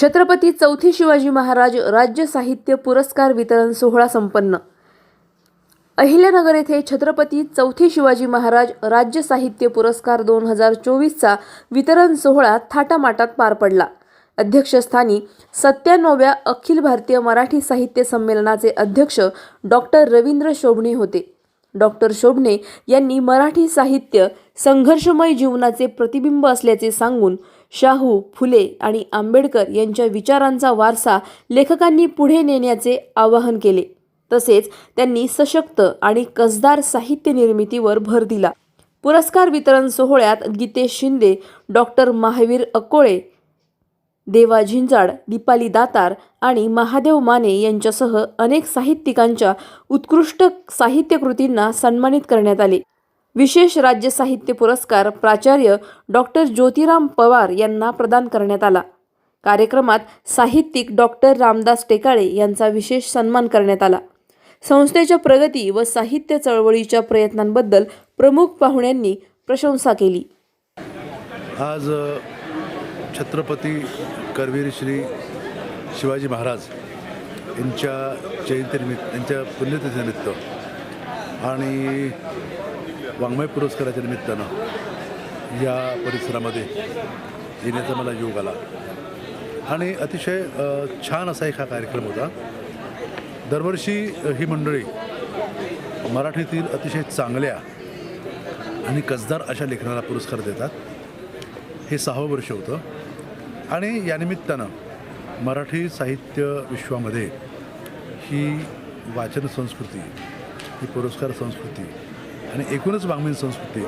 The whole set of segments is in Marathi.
छत्रपती चौथी शिवाजी महाराज राज्य साहित्य पुरस्कार वितरण सोहळा संपन्न. अहिल्यानगर येथे छत्रपती चौथी शिवाजी महाराज राज्य साहित्य पुरस्कार दोन हजार चोवीसचा वितरण सोहळा थाटामाटात पार पडला. अध्यक्षस्थानी सत्त्याण्णवव्या अखिल भारतीय मराठी साहित्य संमेलनाचे अध्यक्ष डॉक्टर रवींद्र शोभणे होते. डॉक्टर शोभणे यांनी मराठी साहित्य संघर्षमय जीवनाचे प्रतिबिंब असल्याचे सांगून शाहू फुले आणि आंबेडकर यांच्या विचारांचा वारसा लेखकांनी पुढे नेण्याचे आवाहन केले. तसेच त्यांनी सशक्त आणि कसदार साहित्य निर्मितीवर भर दिला. पुरस्कार वितरण सोहळ्यात गीतेश शिंदे डॉक्टर महावीर अकोळे देवा झिंजाड दीपाली दातार आणि महादेव माने यांच्यासह अनेक साहित्यिकांच्या उत्कृष्ट साहित्यकृतींना सन्मानित करण्यात आले. विशेष राज्य साहित्य पुरस्कार प्राचार्य डॉक्टर ज्योतिराम पवार यांना प्रदान करण्यात आला. कार्यक्रमात साहित्यिक डॉक्टर रामदास टेकाळे यांचा विशेष सन्मान करण्यात आला. संस्थेच्या प्रगती व साहित्य चळवळीच्या प्रयत्नांबद्दल प्रमुख पाहुण्यांनी प्रशंसा केली. आज छत्रपती करवीर श्री शिवाजी महाराज यांच्या जयंतीनिमित्त यांच्या पुण्यतिथीनिमित्त आणि वाङ्मय पुरस्काराच्या निमित्तानं या परिसरामध्ये येण्याचा मला योग आला. आणि अतिशय छान असा एक हा कार्यक्रम होता. दरवर्षी ही मंडळी मराठीतील अतिशय चांगल्या आणि कसदार अशा लेखनाला पुरस्कार देतात. हे सहावं वर्ष होतं. आणि या निमित्तानं मराठी साहित्य विश्वामध्ये ही वाचन संस्कृती ही पुरस्कार संस्कृती आणि एकूणच वाङ्मयीन संस्कृती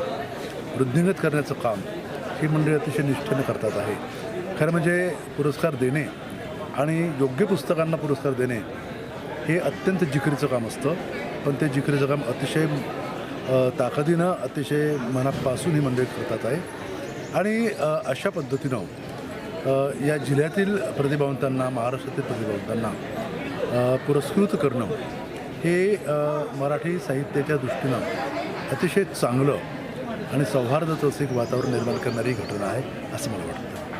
वृद्धिंगत करण्याचं काम ही मंडळी अतिशय निष्ठेने करतात आहे. खरं म्हणजे पुरस्कार देणे आणि योग्य पुस्तकांना पुरस्कार देणे हे अत्यंत जिकरीचं काम असतं. पण ते जिकरीचं काम अतिशय ताकदीनं अतिशय मनापासून ही मंडळी करतात आहे. आणि अशा पद्धतीनं या जिल्ह्यातील प्रतिभावंतांना महाराष्ट्रातील प्रतिभावंतांना पुरस्कृत करणं हे मराठी साहित्याच्या दृष्टीनं अतिशय चांगलं आणि सौहार्दाचं असं एक वातावरण निर्माण करणारी घटना आहे असं मला वाटतं.